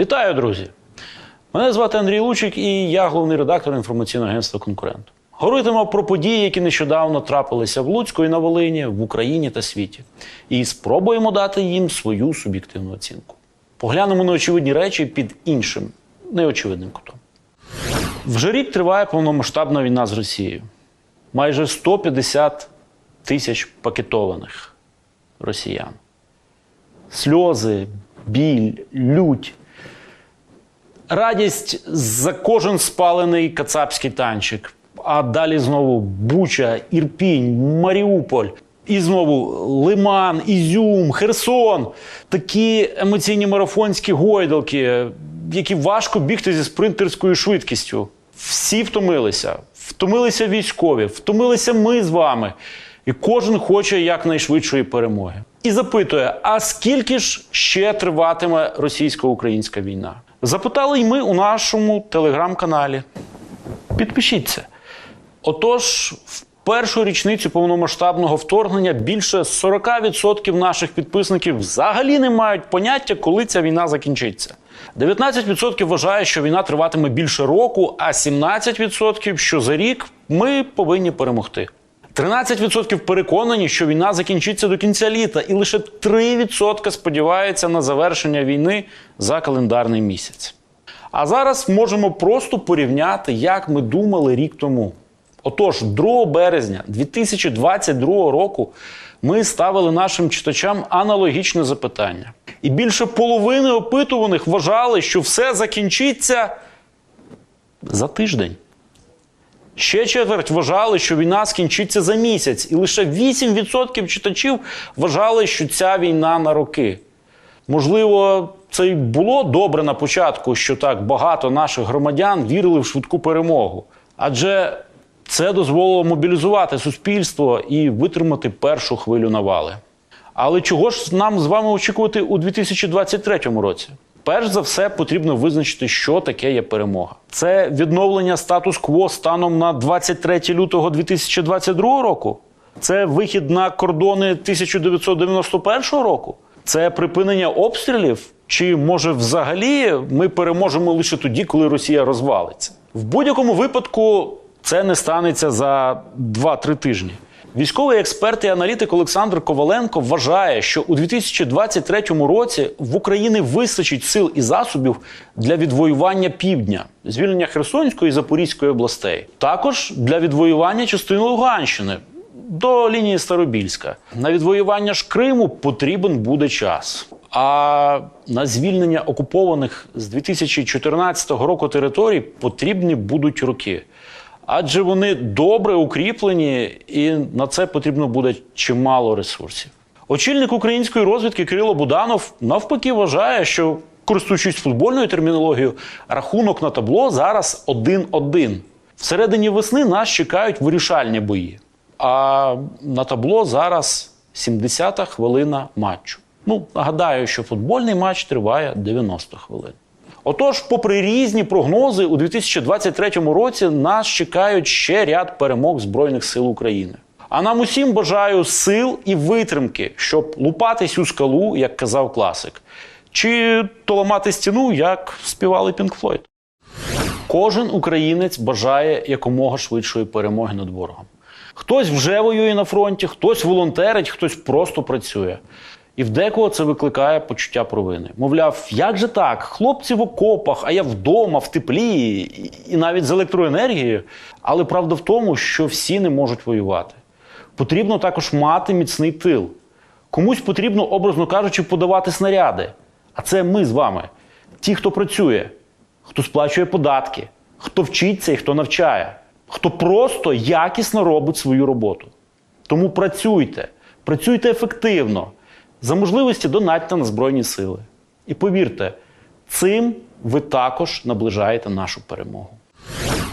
Вітаю, друзі! Мене звати Андрій Лучик, і я головний редактор інформаційного агентства Конкурент. Говоритимемо про події, які нещодавно трапилися в Луцьку і на Волині, в Україні та світі. І спробуємо дати їм свою суб'єктивну оцінку. Поглянемо на очевидні речі під іншим, неочевидним кутом. Вже рік триває повномасштабна війна з Росією. Майже 150 тисяч пакетованих росіян. Сльози, біль, лють. Радість за кожен спалений кацапський танчик. А далі знову Буча, Ірпінь, Маріуполь. І знову Лиман, Ізюм, Херсон. Такі емоційні марафонські гойдалки, які важко бігти зі спринтерською швидкістю. Всі втомилися. Втомилися військові, втомилися ми з вами. І кожен хоче якнайшвидшої перемоги. І запитує: а скільки ж ще триватиме російсько-українська війна? Запитали й ми у нашому телеграм-каналі. Підпишіться. Отож, в першу річницю повномасштабного вторгнення більше 40% наших підписників взагалі не мають поняття, коли ця війна закінчиться. 19% вважає, що війна триватиме більше року, а 17% що за рік ми повинні перемогти. 13% переконані, що війна закінчиться до кінця літа, і лише 3% сподіваються на завершення війни за календарний місяць. А зараз можемо просто порівняти, як ми думали рік тому. Отож, 2 березня 2022 року ми ставили нашим читачам аналогічне запитання. І більше половини опитуваних вважали, що все закінчиться за тиждень. Ще четверть вважали, що війна скінчиться за місяць, і лише 8% читачів вважали, що ця війна на роки. Можливо, це й було добре на початку, що так багато наших громадян вірили в швидку перемогу. Адже це дозволило мобілізувати суспільство і витримати першу хвилю навали. Але чого ж нам з вами очікувати у 2023 році? Перш за все, потрібно визначити, що таке є перемога. Це відновлення статус-кво станом на 23 лютого 2022 року. Це вихід на кордони 1991 року. Це припинення обстрілів. Чи може взагалі ми переможемо лише тоді, коли Росія розвалиться? В будь-якому випадку це не станеться за 2-3 тижні. Військовий експерт і аналітик Олександр Коваленко вважає, що у 2023 році в Україні вистачить сил і засобів для відвоювання півдня, звільнення Херсонської і Запорізької областей, також для відвоювання частини Луганщини до лінії Старобільська. На відвоювання ж Криму потрібен буде час. А на звільнення окупованих з 2014 року територій потрібні будуть роки адже вони добре укріплені, і на це потрібно буде чимало ресурсів. Очільник української розвідки Кирило Буданов навпаки вважає, що користуючись футбольною термінологією, рахунок на табло зараз 1-1. Всередині весни нас чекають вирішальні бої. А на табло зараз 70-та хвилина матчу. Ну, нагадаю, що футбольний матч триває 90 хвилин. Отож, попри різні прогнози, у 2023 році нас чекають ще ряд перемог Збройних сил України. А нам усім бажаю сил і витримки, щоб лупатись у скалу, як казав класик, чи то ламати стіну, як співали Пінк Флойд. Кожен українець бажає якомога швидшої перемоги над ворогом. Хтось вже воює на фронті, хтось волонтерить, хтось просто працює. І в декого це викликає почуття провини. Мовляв, як же так? Хлопці в окопах, а я вдома, в теплі, і навіть з електроенергією. Але правда в тому, що всі не можуть воювати. Потрібно також мати міцний тил. Комусь потрібно, образно кажучи, подавати снаряди. А це ми з вами. Ті, хто працює, хто сплачує податки, хто вчиться і хто навчає, хто просто якісно робить свою роботу. Тому працюйте, працюйте ефективно. За можливості донатьте на Збройні Сили. І повірте, цим ви також наближаєте нашу перемогу.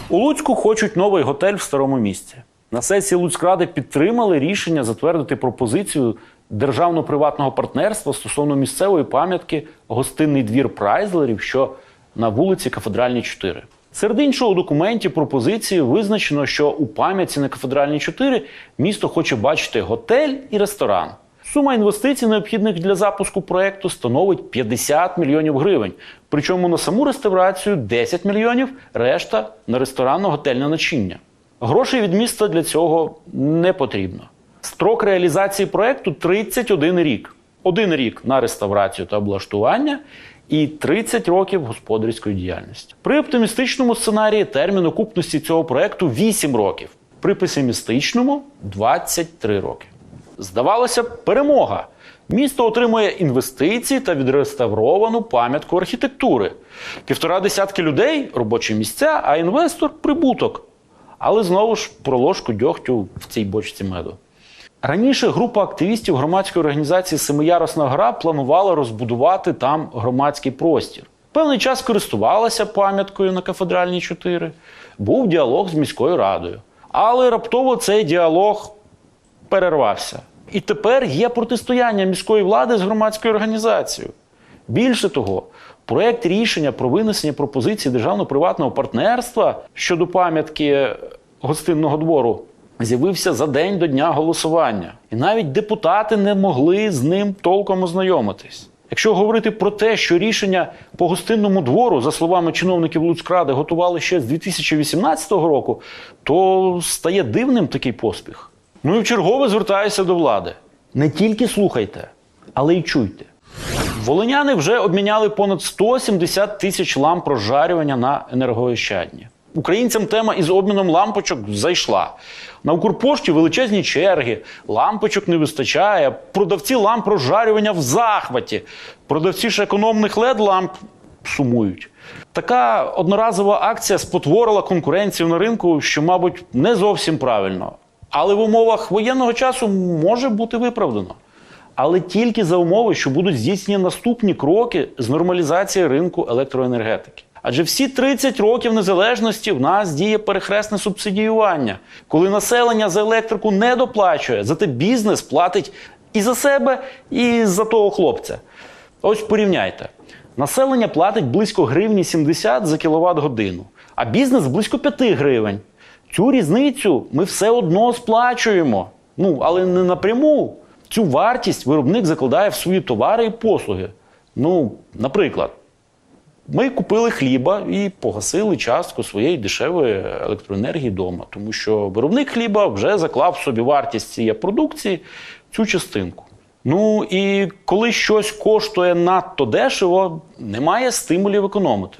У Луцьку хочуть новий готель в старому місці. На сесії Луцькради підтримали рішення затвердити пропозицію державно-приватного партнерства стосовно місцевої пам'ятки гостинний двір Прайзлерів, що на вулиці Кафедральній 4. Серед іншого у документі пропозиції визначено, що у пам'ятці на Кафедральній 4 місто хоче бачити готель і ресторан. Сума інвестицій, необхідних для запуску проекту, становить 50 мільйонів гривень. Причому на саму реставрацію 10 мільйонів, решта на ресторанно-готельне начиння. Грошей від міста для цього не потрібно. Строк реалізації проекту 31 рік. Один рік на реставрацію та облаштування і 30 років господарської діяльності. При оптимістичному сценарії термін окупності цього проекту 8 років, при песимістичному 23 роки. Здавалося б, перемога. Місто отримує інвестиції та відреставровану пам'ятку архітектури. Півтора десятки людей робочі місця, а інвестор прибуток. Але знову ж про ложку дьогтю в цій бочці меду. Раніше група активістів громадської організації Семиярусна гра планувала розбудувати там громадський простір. Певний час користувалася пам'яткою на кафедральній 4. Був діалог з міською радою. Але раптово цей діалог перервався. І тепер є протистояння міської влади з громадською організацією. Більше того, проект рішення про винесення пропозиції державно-приватного партнерства щодо пам'ятки гостинного двору з'явився за день до дня голосування. І навіть депутати не могли з ним толком ознайомитись. Якщо говорити про те, що рішення по гостинному двору, за словами чиновників Луцькради, готували ще з 2018 року, то стає дивним такий поспіх. Ну і вчергове звертаюся до влади. Не тільки слухайте, але й чуйте. Волиняни вже обміняли понад 170 тисяч ламп розжарювання на енергоощадні. Українцям тема із обміном лампочок зайшла. На Укрпошті величезні черги, лампочок не вистачає, продавці ламп розжарювання в захваті, продавці ж економних led ламп сумують. Така одноразова акція спотворила конкуренцію на ринку, що, мабуть, не зовсім правильно. Але в умовах воєнного часу може бути виправдано. Але тільки за умови, що будуть здійснені наступні кроки з нормалізації ринку електроенергетики. Адже всі 30 років незалежності в нас діє перехресне субсидіювання, коли населення за електрику не доплачує, зате бізнес платить і за себе, і за того хлопця. Ось порівняйте. Населення платить близько гривні 70 за кіловат годину, а бізнес близько 5 гривень. Цю різницю ми все одно сплачуємо. Ну, але не напряму. Цю вартість виробник закладає в свої товари і послуги. Ну, наприклад, ми купили хліба і погасили частку своєї дешевої електроенергії вдома, тому що виробник хліба вже заклав в собі вартість цієї продукції цю частинку. Ну і коли щось коштує надто дешево, немає стимулів економити.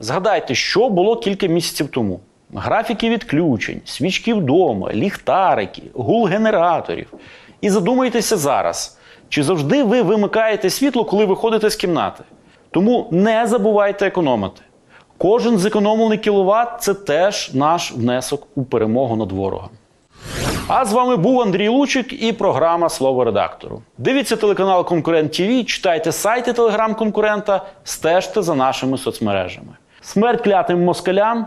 Згадайте, що було кілька місяців тому: графіки відключень, свічки вдома, ліхтарики, гул генераторів. І задумайтеся зараз, чи завжди ви вимикаєте світло, коли виходите з кімнати. Тому не забувайте економити. Кожен зекономлений кіловат це теж наш внесок у перемогу над ворогом. А з вами був Андрій Лучик і програма Слово редактору. Дивіться телеканал Конкурент ТВ, читайте сайти телеграм-конкурента, стежте за нашими соцмережами. Смерть клятим москалям